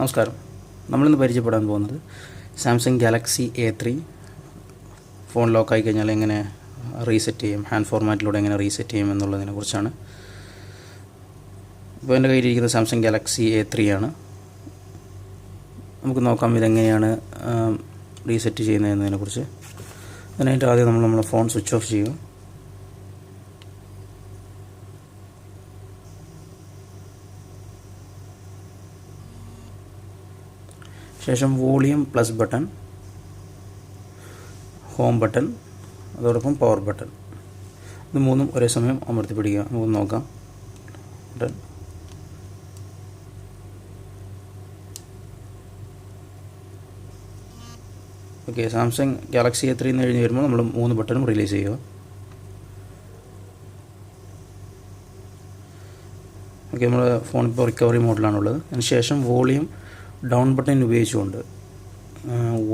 നമസ്കാരം. നമ്മളിന്ന് പരിചയപ്പെടാൻ പോകുന്നത് Samsung Galaxy A three. Phone ലോക്കായി കഴിഞ്ഞാൽ എങ്ങനെ റീസെറ്റ് ചെയ്യും? ഹാൻഡ് ഫോർമാറ്റിലൂടെ എങ്ങനെ റീസെറ്റ് ചെയ്യും എന്നുള്ളതിനെ കുറിച്ചാണ്. ഇപ്പോൾ എന്റെ കയ്യിലിരിക്കുന്ന സാംസങ് ഗാലക്സി എ ത്രീ ആണ്. നമുക്ക് നോക്കാം ഇതെങ്ങനെയാണ് റീസെറ്റ് ചെയ്യുന്നതെന്നതിനെക്കുറിച്ച് അതിനായിട്ട് ആദ്യം നമ്മൾ നമ്മുടെ ഫോൺ സ്വിച്ച് ഓഫ് ചെയ്യുക. ശേഷം volume plus button home button അതോടൊപ്പം പവർ ബട്ടൺ. ഇത് മൂന്നും ഒരേ സമയം അമർത്തി പിടിക്കുക. നമുക്ക് നോക്കാം. Button okay Samsung Galaxy A ത്രീന്ന് കഴിഞ്ഞ് വരുമ്പോൾ നമ്മൾ മൂന്ന് ബട്ടണും റിലീസ് ചെയ്യുക. ഓക്കെ നമ്മൾ ഫോൺ ഇപ്പോൾ റിക്കവറി മോഡിലാണുള്ളത് അതിനുശേഷം വോളിയം ഡൗൺ ബട്ടൺ ഉപയോഗിച്ചുകൊണ്ട്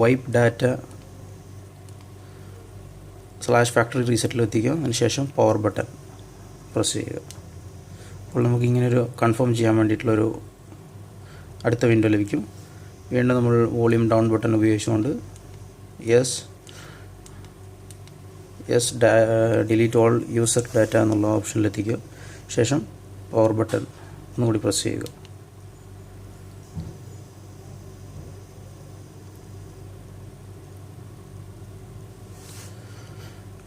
വൈപ്പ് ഡാറ്റ സ്ലാഷ് ഫാക്ടറി റീസെറ്റിൽ എത്തിക്കുക അതിനുശേഷം പവർ ബട്ടൺ പ്രസ് ചെയ്യുക. അപ്പോൾ നമുക്ക് ഇങ്ങനൊരു കൺഫേം ചെയ്യാൻ വേണ്ടിയിട്ടുള്ളൊരു അടുത്ത വിൻഡോ ലഭിക്കും. വീണ്ടും നമ്മൾ വോളിയം ഡൗൺ ബട്ടൺ ഉപയോഗിച്ചുകൊണ്ട് yes yes delete all user data എന്നുള്ള ഓപ്ഷനിലെത്തിക്കുക ശേഷം പവർ ബട്ടൺ ഒന്നുകൂടി പ്രസ് ചെയ്യുക.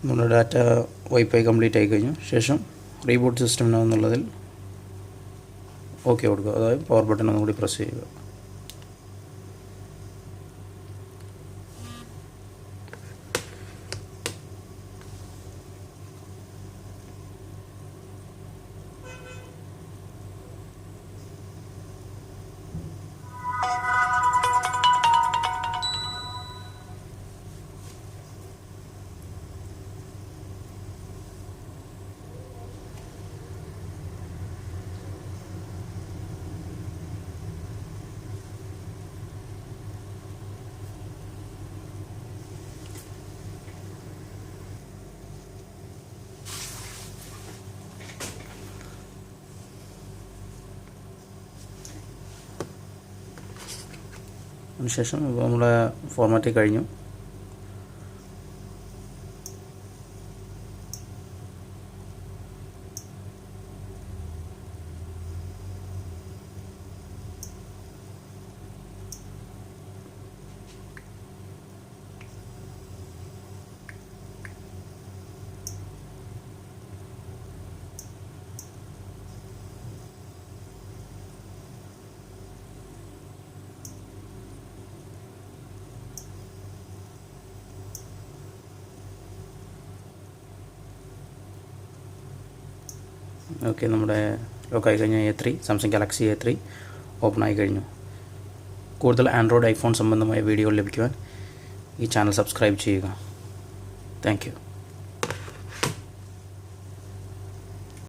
നമ്മുടെ ഡാറ്റ വൈഫൈ കംപ്ലീറ്റ് ആയി കഴിഞ്ഞു. ശേഷം റീബൂട്ട് സിസ്റ്റം എന്നുള്ളതിൽ ഓക്കെ കൊടുക്കുക. അതായത് പവർ ബട്ടൺ ഒന്നുകൂടി പ്രസ് ചെയ്യുക. അതിനുശേഷം നമ്മുടെ ഫോർമാറ്റ് കഴിഞ്ഞു. ഓക്കെ നമ്മുടെ ലോക്കായി കഴിഞ്ഞ A three Samsung Galaxy A three open ആയി കഴിഞ്ഞു. കൂടുതൽ ആൻഡ്രോയിഡ് ഐഫോൺ സംബന്ധമായ വീഡിയോ ലഭിക്കുവാൻ ഈ ചാനൽ സബ്സ്ക്രൈബ് ചെയ്യുക. താങ്ക്